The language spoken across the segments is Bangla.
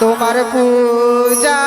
তোমার পূজা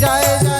জয়